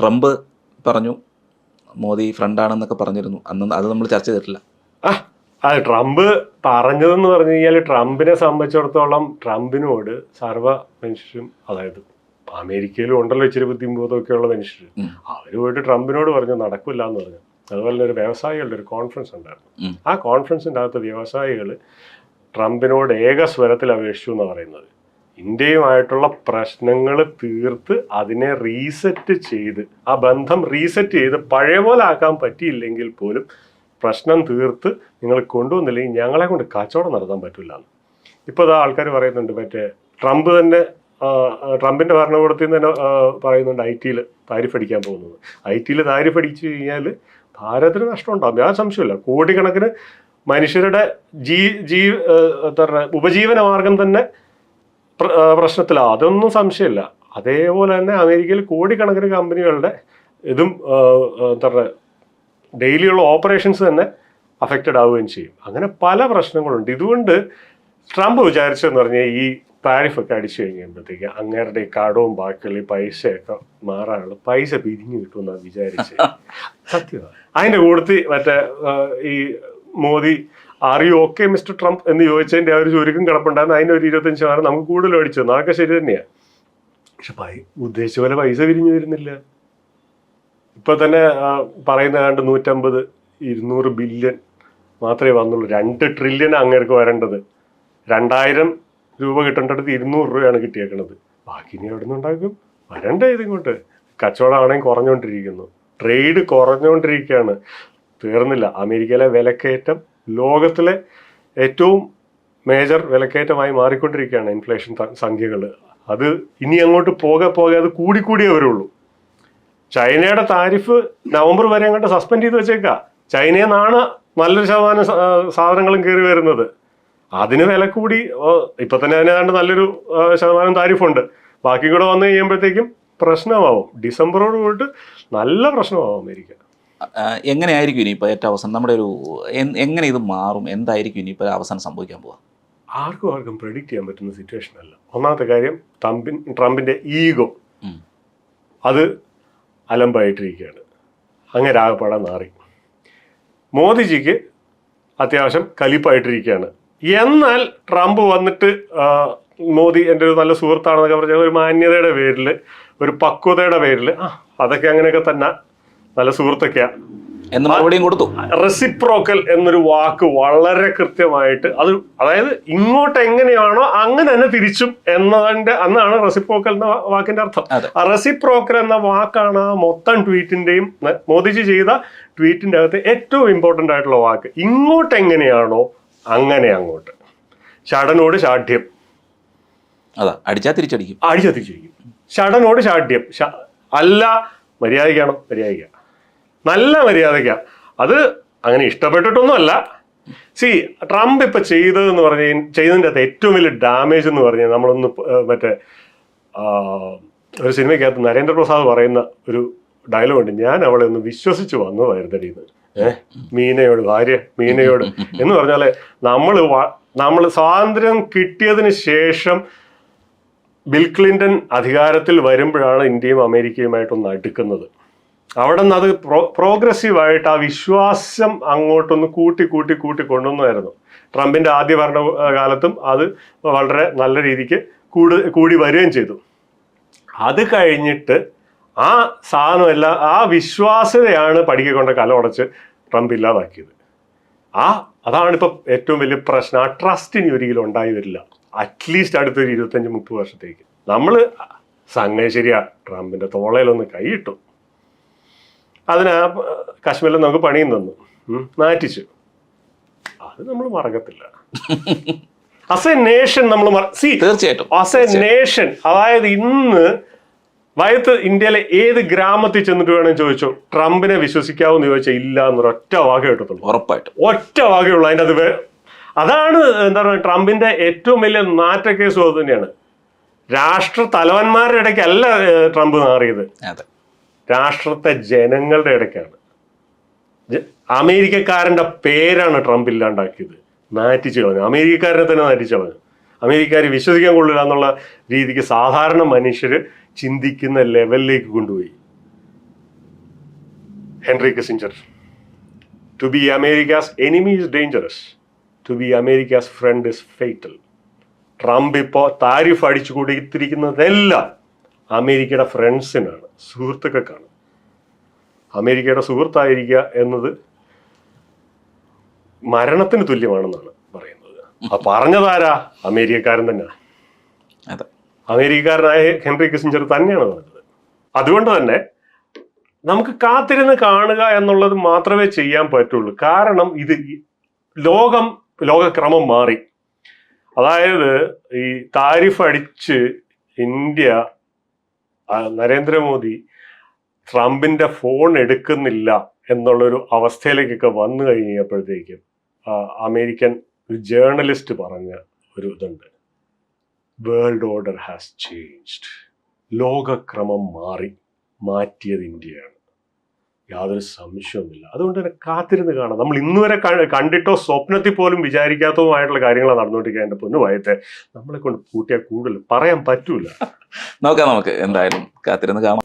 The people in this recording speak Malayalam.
ട്രംപ് പറഞ്ഞു മോദി ഫ്രണ്ടാണെന്നൊക്കെ പറഞ്ഞിരുന്നു. അന്ന് അത് നമ്മൾ ചർച്ച ചെയ്തിട്ടില്ല. ആ അത് ട്രംപ് പറഞ്ഞതെന്ന് പറഞ്ഞു കഴിഞ്ഞാൽ ട്രംപിനെ സംബന്ധിച്ചിടത്തോളം ട്രംപിനോട് സർവ മനുഷ്യരും അതായത് അമേരിക്കയിലും ഉണ്ടല്ലോ ഇച്ചിരി ബുദ്ധിമുട്ടൊക്കെ ഉള്ള മനുഷ്യർ. അവർ പോയിട്ട് ട്രംപിനോട് പറഞ്ഞു നടക്കില്ല എന്ന് പറഞ്ഞു. അതുപോലെ തന്നെ ഒരു വ്യവസായികളുടെ ഒരു കോൺഫറൻസ് ഉണ്ടായിരുന്നു. ആ കോൺഫറൻസിന്റെ അകത്ത് വ്യവസായികൾ ട്രംപിനോട് ഏക സ്വരത്തിൽ അപേക്ഷിച്ചു എന്ന് പറയുന്നത്. ഇന്ത്യയുമായിട്ടുള്ള പ്രശ്നങ്ങൾ തീർത്ത് അതിനെ റീസെറ്റ് ചെയ്ത് ആ ബന്ധം റീസെറ്റ് ചെയ്ത് പഴയ പോലെ ആക്കാൻ പറ്റിയില്ലെങ്കിൽ പോലും പ്രശ്നം തീർത്ത് നിങ്ങൾ കൊണ്ടുവന്നില്ലെങ്കിൽ ഞങ്ങളെ കൊണ്ട് കച്ചവടം നടത്താൻ പറ്റില്ല ഇപ്പോൾ അത് ആൾക്കാർ പറയുന്നുണ്ട് മറ്റേ ട്രംപ് തന്നെ ട്രംപിന്റെ ആ, ഭരണകൂടത്തിൽ നിന്ന് തന്നെ പറയുന്നുണ്ട് ഐ ടിയിൽ താരിഫ് അടിക്കാൻ പോകുന്നത്. ഐ ടിയിൽ താരിഫ് അടിച്ചു കഴിഞ്ഞാൽ ഭാരതത്തിന് നഷ്ടം ഉണ്ടാകും യാതൊരു സംശയമില്ല. കോടിക്കണക്കിന് മനുഷ്യരുടെ ജീ ജീ എന്താ പറയുക ഉപജീവന മാർഗം തന്നെ ആ, പ്രശ്നത്തിലാണ് അതൊന്നും സംശയമില്ല. അതേപോലെ തന്നെ അമേരിക്കയിൽ കോടിക്കണക്കിന് കമ്പനികളുടെ ഇതും എന്താ പറയുക ഡെയിലിയുള്ള ഓപ്പറേഷൻസ് തന്നെ അഫക്റ്റഡ് ആവുകയും ചെയ്യും. അങ്ങനെ പല പ്രശ്നങ്ങളുണ്ട്. ഇതുകൊണ്ട് ട്രംപ് വിചാരിച്ചെന്ന് പറഞ്ഞാൽ ഈ താരിഫൊക്കെ അടിച്ചു കഴിയുമ്പോഴത്തേക്ക് അങ്ങേരുടെ ഈ കടവും ബാക്കിയുള്ള ഈ പൈസയൊക്കെ മാറാനുള്ള പൈസ പിരിഞ്ഞു കിട്ടുമെന്നാണ് വിചാരിച്ചത്. സത്യമാണ് അതിന്റെ കൂടുതൽ മറ്റേ ഈ Modi are you okay mister Trump എന്ന് ചോദിച്ചതിന്റെ ആ ഒരു ചുരുക്കം കിടപ്പുണ്ടായിരുന്നു. അതിന്റെ ഒരു ഇരുപത്തഞ്ച് ശതമാനം നമുക്ക് കൂടുതൽ അടിച്ചു തന്നു. അതൊക്കെ ശരി തന്നെയാണ് പക്ഷെ ഉദ്ദേശിച്ച പോലെ പൈസ പിരിഞ്ഞു വരുന്നില്ല. ഇപ്പൊ തന്നെ പറയുന്ന കണ്ട് നൂറ്റമ്പത് ഇരുന്നൂറ് ബില്യൺ മാത്രമേ വന്നുള്ളൂ. രണ്ട് ട്രില്യൺ അങ്ങേർക്ക് വരേണ്ടത്. രണ്ടായിരം രൂപ കിട്ടേണ്ടടുത്ത് ഇരുന്നൂറ് രൂപയാണ് കിട്ടിയേക്കണത്. ബാക്കി ഇനി എവിടെ നിന്നുണ്ടാക്കും വരണ്ടേ ഇതിങ്ങോട്ട്. കച്ചവടമാണെങ്കിൽ കുറഞ്ഞുകൊണ്ടിരിക്കുന്നു. ട്രേഡ് കുറഞ്ഞുകൊണ്ടിരിക്കുകയാണ്. തീർന്നില്ല. അമേരിക്കയിലെ വിലക്കയറ്റം ലോകത്തിലെ ഏറ്റവും മേജർ വിലക്കയറ്റമായി മാറിക്കൊണ്ടിരിക്കുകയാണ് ഇൻഫ്ലേഷൻ സംഖ്യകൾ അത് ഇനി അങ്ങോട്ട് പോകെ പോകെ അത് കൂടിക്കൂടിയേ വരുള്ളൂ. ചൈനയുടെ താരിഫ് നവംബർ വരെ അങ്ങോട്ട് സസ്പെൻഡ് ചെയ്ത് വെച്ചേക്കുക ചൈനയിൽ നിന്നാണ് നല്ലൊരു ശതമാനം സാധനങ്ങളും കയറി വരുന്നത്. അതിന് വില കൂടി ഇപ്പൊ തന്നെ അതിനാണ്ട് നല്ലൊരു ശതമാനം താരിഫുണ്ട്. ബാക്കി കൂടെ വന്നു കഴിയുമ്പോഴത്തേക്കും പ്രശ്നമാവും. ഡിസംബറോട് കൂടിയിട്ട് നല്ല പ്രശ്നമാവും അമേരിക്ക. എങ്ങനെയായിരിക്കും ഇനിയിപ്പോൾ ഏറ്റവും അവസാനം? നമ്മുടെ ഒരു എങ്ങനെ ഇത് മാറും? എന്തായിരിക്കും ഇനിയിപ്പോൾ അവസാനം സംഭവിക്കാൻ പോവാ? ആർക്കും ആർക്കും പ്രെഡിക്റ്റ് ചെയ്യാൻ പറ്റുന്ന സിറ്റുവേഷൻ അല്ല. ഒന്നാമത്തെ കാര്യം ട്രംപിൻ ട്രംപിന്റെ ഈഗോ അത് അലമ്പായിട്ടിരിക്കുകയാണ്. അങ്ങനെ ആകപ്പെടാൻ മാറി. മോദിജിക്ക് അത്യാവശ്യം കലിപ്പായിട്ടിരിക്കുകയാണ്. എന്നാൽ ട്രംപ് വന്നിട്ട് മോദി എന്റെ ഒരു നല്ല സുഹൃത്താണെന്നൊക്കെ പറഞ്ഞ ഒരു മാന്യതയുടെ പേരിൽ ഒരു പക്വതയുടെ പേരിൽ അതൊക്കെ അങ്ങനെയൊക്കെ തന്നെ നല്ല സുഹൃത്തൊക്കെയാണ് എന്ന് മറുപടിയും കൊടുത്തു. റെസിപ്രോക്കൽ എന്നൊരു വാക്ക് വളരെ കൃത്യമായിട്ട് അത് അതായത് ഇങ്ങോട്ട് എങ്ങനെയാണോ അങ്ങനെ തന്നെ തിരിച്ചും എന്നതിന്റെ അന്നാണ് റെസിപ്രോക്കൽ എന്ന വാക്കിന്റെ അർത്ഥം. ആ റെസിപ്രോക്കൽ എന്ന വാക്കാണ് ആ മൊത്തം ട്വീറ്റിന്റെയും മോദിജി ചെയ്ത ട്വീറ്റിന്റെ അകത്ത് ഏറ്റവും ഇമ്പോർട്ടന്റ് ആയിട്ടുള്ള വാക്ക്. ഇങ്ങോട്ട് എങ്ങനെയാണോ അങ്ങനെ അങ്ങോട്ട്. ചടനോട് ശാഠ്യം അതാ അടിച്ചാ തിരിച്ചടിക്കും. അടിച്ചെത്തിച്ചിരിക്കും ഷടനോട് ശാഠ്യം ശ- അല്ല മര്യാദയ്ക്കാണോ? മര്യാദയ്ക്ക. നല്ല മര്യാദയ്ക്ക. അത് അങ്ങനെ ഇഷ്ടപ്പെട്ടിട്ടൊന്നുമല്ല. സി ട്രംപ് ഇപ്പൊ ചെയ്തതെന്ന് പറഞ്ഞ ചെയ്തതിന്റെ അകത്ത് ഏറ്റവും വലിയ ഡാമേജ് എന്ന് പറഞ്ഞ നമ്മളൊന്ന് മറ്റേ ഒരു സിനിമയ്ക്കകത്ത് നരേന്ദ്രപ്രസാദ് പറയുന്ന ഒരു ഡയലോഗ് ഉണ്ട് ഞാൻ അവളെ ഒന്ന് വിശ്വസിച്ച് വന്നതായിരുന്നടിയെന്ന് ഏഹ് മീനയോട് ഭാര്യ മീനയോട് എന്ന് പറഞ്ഞാൽ നമ്മൾ നമ്മൾ സ്വാതന്ത്ര്യം കിട്ടിയതിന് ശേഷം ബിൽ ക്ലിന്റൺ അധികാരത്തിൽ വരുമ്പോഴാണ് ഇന്ത്യയും അമേരിക്കയുമായിട്ടൊന്ന് അടുക്കുന്നത്. അവിടെ നിന്ന് അത് പ്രോ പ്രോഗ്രസീവായിട്ട് ആ വിശ്വാസം അങ്ങോട്ടൊന്ന് കൂട്ടി കൂട്ടി കൂട്ടി കൊണ്ടുവന്നായിരുന്നു. ട്രംപിന്റെ ആദ്യ ഭരണകാലത്തും അത് വളരെ നല്ല രീതിക്ക് കൂടി കൂടി വരികയും ചെയ്തു. അത് കഴിഞ്ഞിട്ട് ആ സാധനമല്ല ആ വിശ്വാസ്യതയാണ് പഠിക്കൊണ്ട് കല ഉടച്ച് ട്രംപ് ഇല്ലാതാക്കിയത്. ആ അതാണ് ഇപ്പൊ ഏറ്റവും വലിയ പ്രശ്നം. ആ ട്രസ്റ്റ് ഇനി ഒരിക്കലും ഉണ്ടായി വരില്ല. അറ്റ്ലീസ്റ്റ് അടുത്തൊരു ഇരുപത്തഞ്ച് മുപ്പത് വർഷത്തേക്ക്. നമ്മൾ സംഗതി ശരിയാ. ട്രംപിന്റെ തോളയിലൊന്ന് കൈയിട്ടു. അതിന് ആ കാശ്മീരിൽ നമുക്ക് പണിയും തന്നു. നാറ്റിച്ചു. അത് നമ്മൾ മറക്കത്തില്ല. അസ് എ നേഷൻ നമ്മൾ സി തീർച്ചയായിട്ടും. അസ് എ നേഷൻ അതായത് ഇന്ന് വയത്ത് ഇന്ത്യയിലെ ഏത് ഗ്രാമത്തിൽ ചെന്നിട്ട് വേണം ചോദിച്ചോ ട്രംപിനെ വിശ്വസിക്കാവെന്ന് ചോദിച്ചാൽ ഇല്ല എന്നൊരു ഒറ്റ വാക്ക് കേട്ടിട്ടുള്ളൂ ഉറപ്പായിട്ടും. ഒറ്റ വാക്കേ അതിന്റെ അത് അതാണ് എന്താ പറയുക ട്രംപിന്റെ ഏറ്റവും വലിയ നാറ്റക്കേസും അത് തന്നെയാണ് രാഷ്ട്ര തലവന്മാരുടെ ഇടയ്ക്കല്ല ട്രംപ് മാറിയത്. രാഷ്ട്രത്തെ ജനങ്ങളുടെ ഇടയ്ക്കാണ്. അമേരിക്കക്കാരന്റെ പേരാണ് ട്രംപ് ഇല്ലാണ്ടാക്കിയത്. നാറ്റിച്ചു കളഞ്ഞു. അമേരിക്കക്കാരനെ തന്നെ നാറ്റിച്ചു കളഞ്ഞു. അമേരിക്കക്കാർ വിശ്വസിക്കാൻ കൊള്ളില്ല എന്നുള്ള രീതിക്ക് സാധാരണ മനുഷ്യർ ചിന്തിക്കുന്ന ലെവലിലേക്ക് കൊണ്ടുപോയി. Henry Kissinger to be America's enemy is dangerous to be America's friend is fatal Trump ഇപ്പോൾ താരിഫ് അടിച്ചു കൊടുത്തിരിക്കുന്നതെല്ലാം അമേരിക്കയുടെ ഫ്രണ്ട്സിനാണ് സുഹൃത്തുക്കൾക്കാണ് അമേരിക്കയുടെ സുഹൃത്തായിരിക്കുക എന്നത് മരണത്തിന് തുല്യമാണെന്നാണ് പറയുന്നത്. ആ പറഞ്ഞതാരാ അമേരിക്കക്കാരൻ തന്നെ. അതെ. അമേരിക്കക്കാരനായ ഹെൻറി കിസിഞ്ചർ തന്നെയാണ് പറഞ്ഞത്. അതുകൊണ്ട് തന്നെ നമുക്ക് കാത്തിരുന്ന് കാണുക എന്നുള്ളത് മാത്രമേ ചെയ്യാൻ പറ്റുള്ളൂ. കാരണം ഇത് ലോകം ലോകക്രമം മാറി. അതായത് ഈ താരിഫ് അടിച്ച് ഇന്ത്യ നരേന്ദ്രമോദി ട്രംപിന്റെ ഫോൺ എടുക്കുന്നില്ല എന്നുള്ളൊരു അവസ്ഥയിലേക്കൊക്കെ വന്നു കഴിഞ്ഞപ്പോഴത്തേക്കും അമേരിക്കൻ ഒരു ജേർണലിസ്റ്റ് പറഞ്ഞ ഒരു ഇതുണ്ട്. വേൾഡ് ഓർഡർ ഹാസ് ചേഞ്ച്ഡ് ലോകക്രമം മാറി. മാറ്റിയത് ഇന്ത്യയാണ്. യാതൊരു സംശയവുമില്ല. അതുകൊണ്ട് തന്നെ കാത്തിരുന്ന് കാണാം. നമ്മൾ ഇന്ന് വരെ കണ്ടിട്ടോ സ്വപ്നത്തിൽ പോലും വിചാരിക്കാത്തതുമായിട്ടുള്ള കാര്യങ്ങളാണ് നടന്നുകൊണ്ടിരിക്കുക എന്റെ പൊന്നു വയത്തെ. നമ്മളെ കൊണ്ട് കൂട്ടിയാൽ കൂടുതൽ പറയാൻ പറ്റൂല. നോക്കാം നമുക്ക്. എന്തായാലും കാത്തിരുന്ന് കാണാം.